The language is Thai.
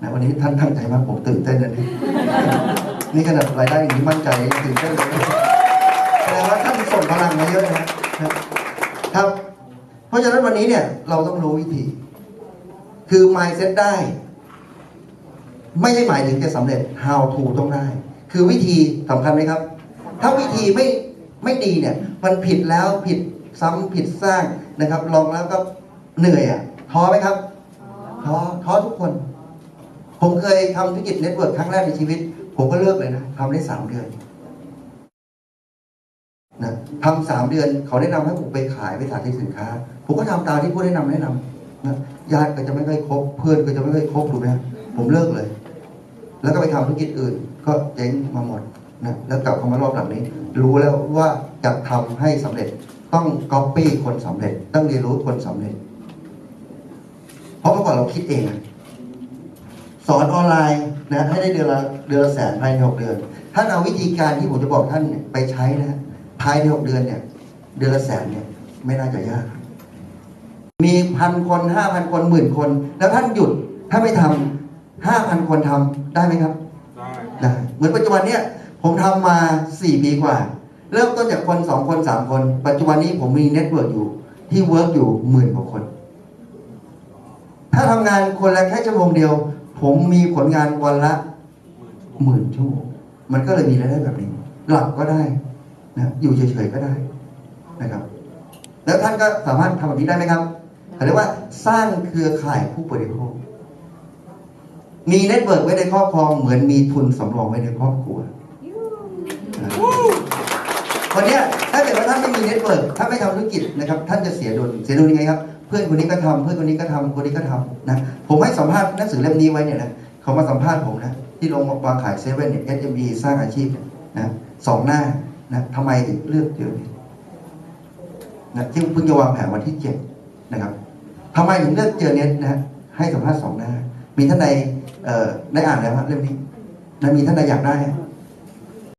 นะวันนี้ท่านตั้งใจมากผมตื่นเต้นเลยนี่นี่ขนาดรายได้อย่างนี้มั่นใจตื่นเต้นเลยแสดงว่าท่านส่งพลังมาเยอะนะครับครับ เพราะฉะนั้นวันนี้เนี่ยเราต้องรู้วิธี คือ mindset ได้ ไม่ใช่หมายถึงจะสำเร็จ how to ต้องได้ คือวิธีสำคัญไหมครับ ถ้าวิธีไม่ไม่ดีเนี่ย มันผิดแล้วผิดซ้ำผิดสร้างนะครับ ลองแล้วก็เหนื่อยอะท้อไหมครับท้อท้อทุกคน ผมเคยทำธุรกิจเน็ตเวิร์กครั้งแรกในชีวิต ผมก็เลิกเลยนะทำได้สามเดือนนะทำสามเดือนเขาแนะนำให้ผมไปขายไปสาธิตสินค้า ผมก็ทำตามที่ผู้แนะนำแนะนำนะญาติก็จะไม่ค่อยคบเพื่อนก็จะไม่ค่อยคบถูกไหมผมเลิกเลย แล้วก็ไปทำธุรกิจอื่น ก็เจ๊งมาหมดนะแล้วกลับเข้ามารอบหลังนี้ รู้แล้วว่าจะทำให้สำเร็จต้องก๊อปปี้คนสำเร็จ ต้องเรียนรู้คนสำเร็จ เพราะเมื่อก่อนเราคิดเองอะ สอนออนไลน์นะให้ได้เดือนละเดือนละแสนภายในหกเดือน ท่านเอาวิธีการที่ผมจะบอกท่านเนี่ยไปใช้นะฮะภายในหกเดือนเนี่ย เดือนละแสนเนี่ย ไม่น่าจะยาก มีพันคนห้าพันคนหมื่นคน แล้วท่านหยุดถ้าไม่ทำห้าพันคนทำได้ไหมครับ ได้ได้เหมือนปัจจุบันเนี้ยผมทำมาสี่ปีกว่า เริ่มต้นจากคนสองคนสามคน ปัจจุบันนี้ผมมีเน็ตเวิร์กอยู่ ที่เวิร์กอยู่หมื่นกว่าคน ถ้าทำงานคนละแค่ชั่วโมงเดียว ผมมีผลงานวันละหมื่นชั่วโมงมันก็เลยมีรายได้แบบนี้ หลับก็ได้นะอยู่เฉยๆก็ได้นะครับ แล้วท่านก็สามารถทำแบบนี้ได้ไหมครับเขาเรียกว่าสร้างเครือข่ายผู้บริโภค มีเน็ตเวิร์กไว้ในครอบครองเหมือนมีทุนสำรองไว้ในครอบครัวนะวันนี้ถ้าเกิดว่าท่านไม่มีเน็ตเวิร์กถ้าไม่ทำธุรกิจนะครับ ท่านจะเสียดุลเสียดุลยังไงครับ เพื่อนคนนี้ก็ทำเพื่อนคนนี้ก็ทำคนนี้ก็ทำนะผมให้สัมภาษณ์หนังสือเล่มนี้ไว้เนี่ยนะเขามาสัมภาษณ์ผมนะที่ลงวางขายเซเว่นเนี่ย SME สร้างอาชีพนะสองหน้านะทำไมเลือกเจอเนี่ยนะที่เพิ่งจะวางแผนวันที่เจ็ดนะครับทำไมถึงเลือกเจอเน็ตนะให้สัมภาษณ์สองหน้า มีท่านใดเอ่อได้อ่านแล้วครับเล่มนี้นะมีท่านใดอยากได้